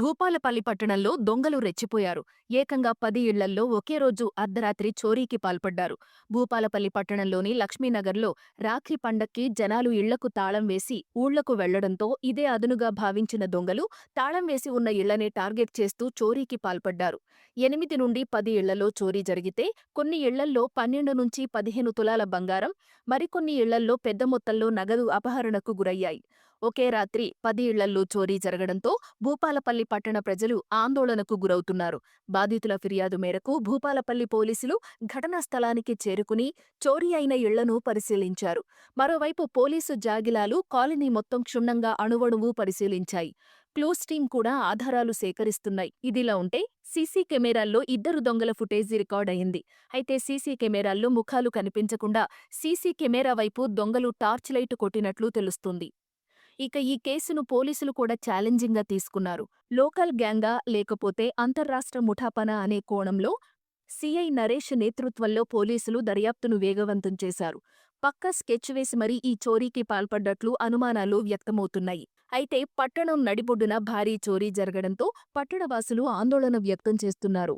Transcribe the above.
భూపాలపల్లి పట్టణంలో దొంగలు రెచ్చిపోయారు. ఏకంగా పది ఇళ్ళల్లో ఒకే రోజు అర్ధరాత్రి చోరీకి పాల్పడ్డారు. భూపాలపల్లి పట్టణంలోని లక్ష్మీనగర్లో రాఖీ పండక్కి జనాలు ఇళ్ళకు తాళం వేసి ఊళ్ళకు వెళ్ళడంతో ఇదే అదునుగా భావించిన దొంగలు తాళం వేసి ఉన్న ఇళ్ళనే టార్గెట్ చేస్తూ చోరీకి పాల్పడ్డారు. ఎనిమిది నుండి పది ఇళ్ళలో చోరీ జరిగితే కొన్ని ఇళ్ళల్లో పన్నెండు నుంచి పదిహేను తులాల బంగారం మరికొన్ని ఇళ్ళల్లో పెద్ద మొత్తంలో నగదు అపహరణకు గురయ్యాయి. ఒకే రాత్రి పది ఇళ్ళల్లో చోరీ జరగడంతో భూపాలపల్లి పట్టణ ప్రజలు ఆందోళనకు గురవుతున్నారు. బాధితుల ఫిర్యాదు మేరకు భూపాలపల్లి పోలీసులు ఘటనా స్థలానికి చేరుకుని చోరీ అయిన ఇళ్ళను పరిశీలించారు. మరోవైపు పోలీసు జాగిలాలు కాలనీ మొత్తం క్షుణ్ణంగా అణువణువు పరిశీలించాయి. క్లూస్ టీం కూడా ఆధారాలు సేకరిస్తున్నాయి. ఇదిలా ఉంటే సీసీ కెమెరాల్లో ఇద్దరు దొంగల ఫుటేజీ రికార్డ్ అయింది. అయితే సీసీ కెమెరాల్లో ముఖాలు కనిపించకుండా సీసీ కెమెరా వైపు దొంగలు టార్చ్ లైట్ కొట్టినట్లు తెలుస్తుంది. ఇక ఈ కేసును పోలీసులు కూడా ఛాలెంజింగ్గా తీసుకున్నారు. లోకల్ గ్యాంగా లేకపోతే అంతర్రాష్ట్ర ముఠాపన అనే కోణంలో సిఐ నరేష్ నేతృత్వంలో పోలీసులు దర్యాప్తును వేగవంతం చేశారు. పక్క స్కెచ్ వేసి మరీ ఈ చోరీకి పాల్పడ్డట్లు అనుమానాలు వ్యక్తమవుతున్నాయి. అయితే పట్టణం నడిబొడ్డున భారీ చోరీ జరగడంతో పట్టణవాసులు ఆందోళన వ్యక్తం చేస్తున్నారు.